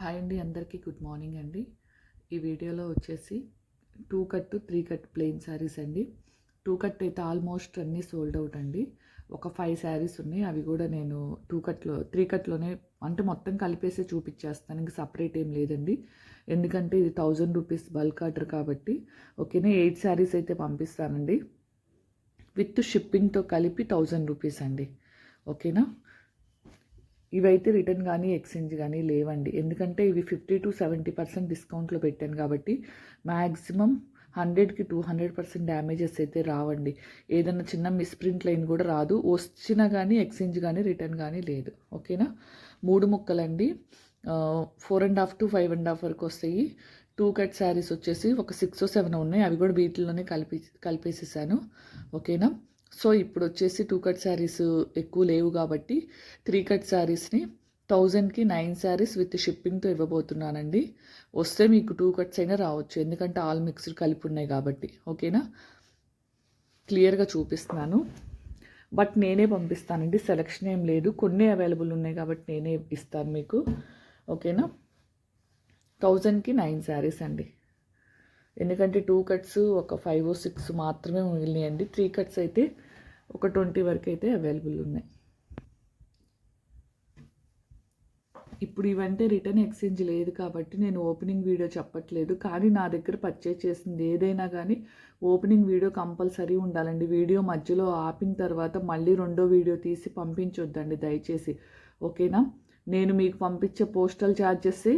Hi అండి అందరికీ good morning అండి. ఈ వీడియోలో వచ్చేసి two cut three cut plain saris అండి. టూ కట్ అయితే ఆల్మోస్ట్ అన్నీ సోల్డ్ అవుట్ అండి. ఒక ఫైవ్ శారీస్ ఉన్నాయి అవి కూడా నేను టూ కట్లో త్రీ కట్లోనే అంటే మొత్తం కలిపేసి చూపించేస్తాను ఇంకా సపరేట్ ఏం లేదండి. ఎందుకంటే ఇది థౌజండ్ రూపీస్ బల్క్ ఆర్డర్ కాబట్టి. ఓకేనా ఎయిట్ శారీస్ అయితే పంపిస్తానండి. విత్ షిప్పింగ్తో కలిపి థౌజండ్ రూపీస్ అండి. ఓకేనా? ఇవైతే రిటర్న్ కానీ ఎక్స్చేంజ్ కానీ లేవండి. ఎందుకంటే ఇవి ఫిఫ్టీ టు సెవెంటీ పర్సెంట్ డిస్కౌంట్లో పెట్టాను కాబట్టి మ్యాక్సిమం హండ్రెడ్కి టూ హండ్రెడ్ పర్సెంట్ డ్యామేజెస్ అయితే రావండి. ఏదైనా చిన్న మిస్ప్రింట్ లైన్ కూడా రాదు. వచ్చినా కానీ ఎక్స్చేంజ్ కానీ రిటర్న్ కానీ లేదు. ఓకేనా? మూడు ముక్కలండి. Four and half to five and half వరకు వస్తాయి. టూ కట్ శారీస్ వచ్చేసి ఒక సిక్స్ సెవెన్ ఉన్నాయి. అవి కూడా వీటిలోనే కలిపి కలిపేసేసాను. ఓకేనా? సో ఇప్పుడు వచ్చేసి టూ కట్ శారీస్ ఎక్కువ లేవు కాబట్టి త్రీ కట్ శారీస్ని థౌజండ్కి నైన్ శారీస్ విత్ షిప్పింగ్తో ఇవ్వబోతున్నానండి. వస్తే మీకు టూ కట్స్ అయినా రావచ్చు. ఎందుకంటే ఆల్ మిక్స్డ్ కలిపి ఉన్నాయి కాబట్టి. ఓకేనా? క్లియర్గా చూపిస్తున్నాను. బట్ నేనే పంపిస్తానండి. సెలక్షన్ ఏం లేదు. కొన్ని అవైలబుల్ ఉన్నాయి కాబట్టి నేనే ఇస్తాను మీకు. ఓకేనా? థౌజండ్కి నైన్ శారీస్ అండి. ఎందుకంటే టూ కట్స్ ఒక ఫైవ్ సిక్స్ మాత్రమే మిగిలినాయండి. త్రీ కట్స్ అయితే ఒక ట్వంటీ వరకు అయితే అవైలబుల్ ఉన్నాయి. ఇప్పుడు ఇవంటే రిటర్న్ ఎక్స్చేంజ్ లేదు కాబట్టి నేను ఓపెనింగ్ వీడియో చెప్పట్లేదు. కానీ నా దగ్గర పర్చేజ్ చేసింది ఏదైనా కానీ ఓపెనింగ్ వీడియో కంపల్సరీ ఉండాలండి. వీడియో మధ్యలో ఆపిన తర్వాత మళ్ళీ రెండో వీడియో తీసి పంపించొద్దండి దయచేసి. ఓకేనా? నేను మీకు పంపించే పోస్టల్ ఛార్జెస్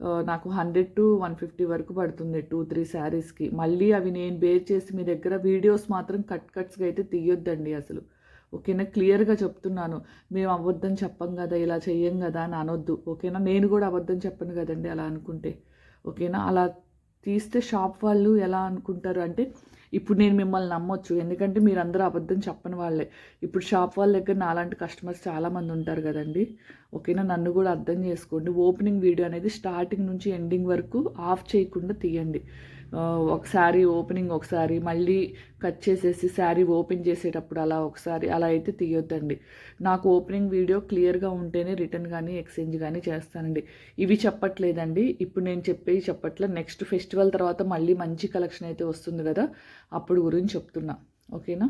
నాకు హండ్రెడ్ టు వన్ ఫిఫ్టీ వరకు పడుతుంది టూ త్రీ శారీస్కి మళ్ళీ అవి నేను బేర్ చేసి మీ దగ్గర వీడియోస్ మాత్రం కట్ కట్స్గా అయితే తీయొద్దండి అసలు. ఓకేనా? క్లియర్గా చెప్తున్నాను. మేము అబద్ధం చెప్పం కదా ఇలా చెయ్యం కదా అని అనొద్దు. ఓకేనా? నేను కూడా అబద్ధం చెప్పను కదండి అలా అనుకుంటే. ఓకేనా? అలా తీస్తే షాప్ వాళ్ళు ఎలా అనుకుంటారు అంటే ఇప్పుడు నేను మిమ్మల్ని నమ్మొచ్చు. ఎందుకంటే మీరు అందరూ అబద్ధం చెప్పని వాళ్ళే. ఇప్పుడు షాప్ వాళ్ళ దగ్గర నాలాంటి కస్టమర్స్ చాలామంది ఉంటారు కదండి. ఓకేనా? నన్ను కూడా అర్థం చేసుకోండి. ఓపెనింగ్ వీడియో అనేది స్టార్టింగ్ నుంచి ఎండింగ్ వరకు ఆఫ్ చేయకుండా తీయండి. ఒక శారీ ఓపెనింగ్ ఒకసారి మళ్ళీ కట్ చేసేసి శారీ ఓపెన్ చేసేటప్పుడు అలా ఒకసారి అలా అయితే తీయొద్దండి. నాకు ఓపెనింగ్ వీడియో క్లియర్గా ఉంటేనే రిటర్న్ కానీ ఎక్స్చేంజ్ కానీ చేస్తానండి. ఇవి చెప్పట్లేదండి. ఇప్పుడు నేను చెప్పేవి చెప్పట్లే. నెక్స్ట్ ఫెస్టివల్ తర్వాత మళ్ళీ మంచి కలెక్షన్ అయితే వస్తుంది కదా? అప్పుడు గురించి చెప్తున్నా. ఓకేనా?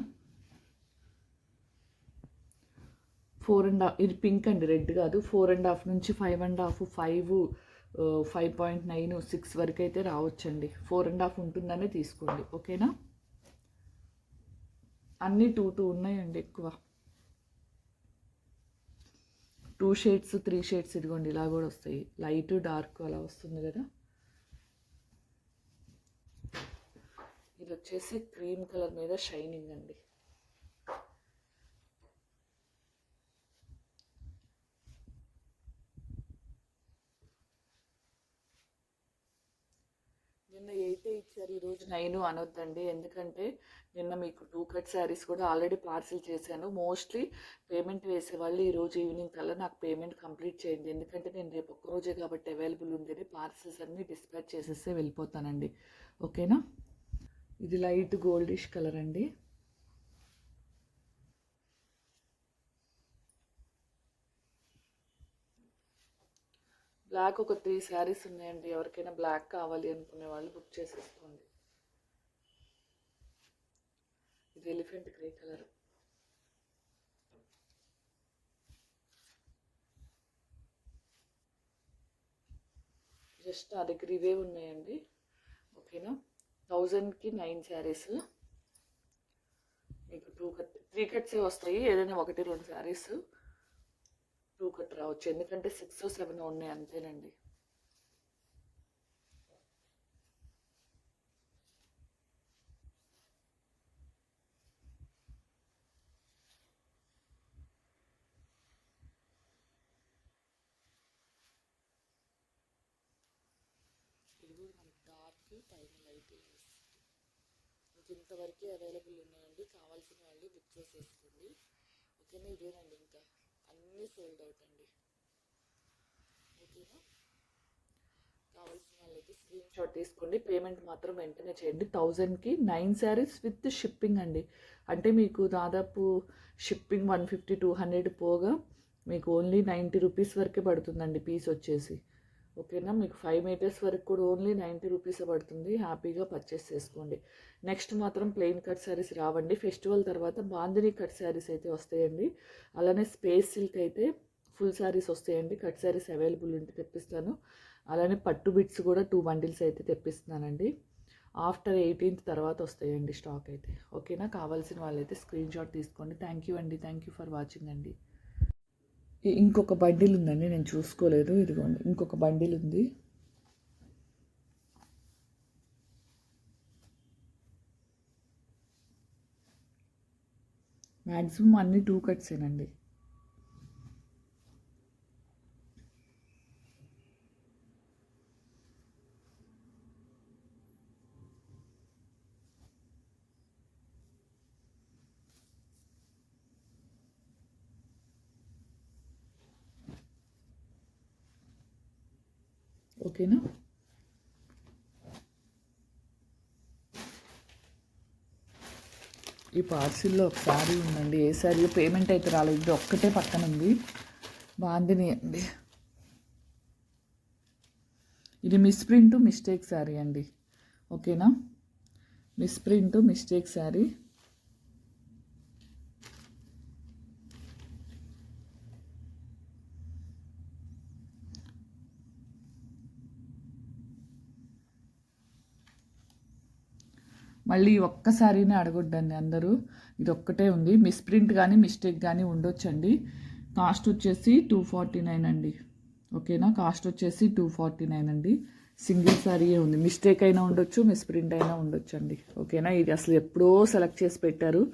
ఫోర్ అండ్ హాఫ్ ఇది పింక్ అండి రెడ్ కాదు. ఫోర్ అండ్ హాఫ్ నుంచి five and half five five point nine six వరకు అయితే రావచ్చండి. ఫోర్ అండ్ హాఫ్ ఉంటుందనే తీసుకోండి ఓకేనా? అన్నీ టూ టూ ఉన్నాయండి ఎక్కువ. టూ షేడ్స్ త్రీ షేడ్స్ ఇదిగోండి ఇలా కూడా వస్తాయి. లైట్ డార్క్ అలా వస్తుంది కదా. ఇది వచ్చేసి క్రీమ్ కలర్ మీద షైనింగ్ అండి నిన్న సార్ ఈరోజు నైన్ అనొద్దండి. ఎందుకంటే నిన్న మీకు టూ కట్ శారీస్ కూడా ఆల్రెడీ పార్సిల్ చేశాను. మోస్ట్లీ పేమెంట్ వేసే వాళ్ళు ఈరోజు ఈవినింగ్ కల్లా నాకు పేమెంట్ కంప్లీట్ చేయండి. ఎందుకంటే నేను రేపు ఒక్కరోజే కాబట్టి అవైలబుల్ ఉండేది. పార్సిల్స్ అన్నీ డిస్పాచ్ చేసేస్తే వెళ్ళిపోతానండి. ఓకేనా? ఇది లైట్ గోల్డిష్ కలర్ అండి. బ్లాక్ ఒక త్రీ శారీస్ ఉన్నాయండి. ఎవరికైనా బ్లాక్ కావాలి అనుకునే వాళ్ళు బుక్ చేసేసుకోండి. ఇది ఎలిఫెంట్ గ్రే కలర్. జస్ట్ నా దగ్గర ఇవే ఉన్నాయండి. ఓకేనా? థౌజండ్కి నైన్ శారీస్. మీకు టూ కట్ త్రీ కట్సే వస్తాయి. ఏదైనా ఒకటి రెండు శారీస్. టూ కట్ రావచ్చు. ఎందుకంటే సిక్స్ సెవెన్ ఉన్నాయి అంతేనండి. ఇది కూడా మనకి డార్క్ పైన లైట్ ఇంతవరకే అవైలబుల్ ఉన్నాయండి కావాల్సిన వాళ్ళు బుక్ చేసేసుకోండి ఓకేనా ఇదేనండి ఇంకా అన్నీ సోల్డ్ అవుట్ అండి ఓకేనా కావాల్సిన వాళ్ళైతే స్క్రీన్ షాట్ తీసుకోండి. పేమెంట్ మాత్రం వెంటనే చేయండి. థౌజండ్కి నైన్ శారీస్ విత్ షిప్పింగ్ అండి. అంటే మీకు దాదాపు shipping one fifty two hundred పోగా మీకు ఓన్లీ నైంటీ రూపీస్ వరకే పడుతుందండి పీస్ వచ్చేసి. ఓకేనా మీకు ఫైవ్ మీటర్స్ వరకు కూడా ఓన్లీ నైంటీ రూపీస్ పడుతుంది. హ్యాపీగా పర్చేస్ చేసుకోండి. నెక్స్ట్ మాత్రం ప్లెయిన్ కట్ శారీస్ రావండి. ఫెస్టివల్ తర్వాత బాందిని కట్ శారీస్ అయితే వస్తాయండి. అలానే స్పేస్ సిల్క్ అయితే ఫుల్ శారీస్ వస్తాయండి. కట్ శారీస్ అవైలబుల్ ఉంటే తెప్పిస్తాను. అలానే పట్టు బిట్స్ కూడా టూ బండిల్స్ అయితే తెప్పిస్తున్నానండి. ఆఫ్టర్ ఎయిటీన్త్ తర్వాత వస్తాయండి స్టాక్ అయితే. ఓకేనా? కావాల్సిన వాళ్ళైతే స్క్రీన్ షాట్ తీసుకోండి. థ్యాంక్ యూ అండి. థ్యాంక్ యూ ఫర్ వాచింగ్ అండి. ఇంకొక బండిల్ ఉందండి. నేను చూసుకోలేదు. ఇదిగోండి. ఇంకొక బండిల్ ఉంది. మ్యాక్సిమం అన్ని టూ కట్సేనండి. ఓకేనా? ఈ పార్సిల్లో ఒక శారీ ఉందండి. ఏ శారీ పేమెంట్ అయితే రాలేదు. ఇది ఒక్కటే పక్కన ఉంది. బాందిని అండి. ఇది మిస్ప్రింట్ మిస్టేక్ శారీ అండి. ఓకేనా? Misprint mistake sari. మళ్ళీ ఒక్కసారినే అడగొద్దండి అందరూ. ఇది ఒక్కటే ఉంది. మిస్ప్రింట్ కానీ మిస్టేక్ కానీ ఉండొచ్చండి. కాస్ట్ వచ్చేసి టూ ఫార్టీ నైన్ అండి. ఓకేనా? కాస్ట్ వచ్చేసి టూ ఫార్టీ నైన్ అండి. సింగిల్ సారీయే ఉంది. మిస్టేక్ అయినా ఉండొచ్చు మిస్ప్రింట్ అయినా ఉండొచ్చు అండి ఓకేనా? ఇది అసలు ఎప్పుడో సెలెక్ట్ చేసి పెట్టారు.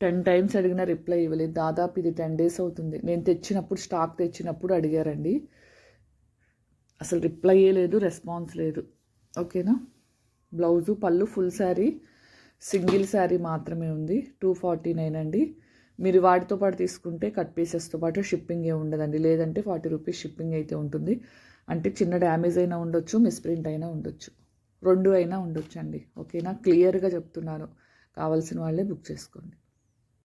టెన్ టైమ్స్ అడిగిన రిప్లై ఇవ్వలేదు. దాదాపు ఇది టెన్ డేస్ అవుతుంది. నేను తెచ్చినప్పుడు స్టాక్ తెచ్చినప్పుడు అడిగారండి. అసలు రిప్లై లేదు రెస్పాన్స్ లేదు. ఓకేనా? బ్లౌజు పళ్ళు ఫుల్ శారీ సింగిల్ శారీ మాత్రమే ఉంది. టూ ఫార్టీ నైన్ అండి. మీరు వాటితో పాటు తీసుకుంటే కట్ పీసెస్తో పాటు షిప్పింగ్ ఏ ఉండదండి. లేదంటే ఫార్టీ రూపీస్ షిప్పింగ్ అయితే ఉంటుంది. అంటే చిన్న డ్యామేజ్ అయినా ఉండొచ్చు మిస్ప్రింట్ అయినా ఉండొచ్చు. రెండు అయినా ఉండొచ్చు అండి ఓకేనా? క్లియర్గా చెప్తున్నాను కావాల్సిన వాళ్ళే బుక్ చేసుకోండి.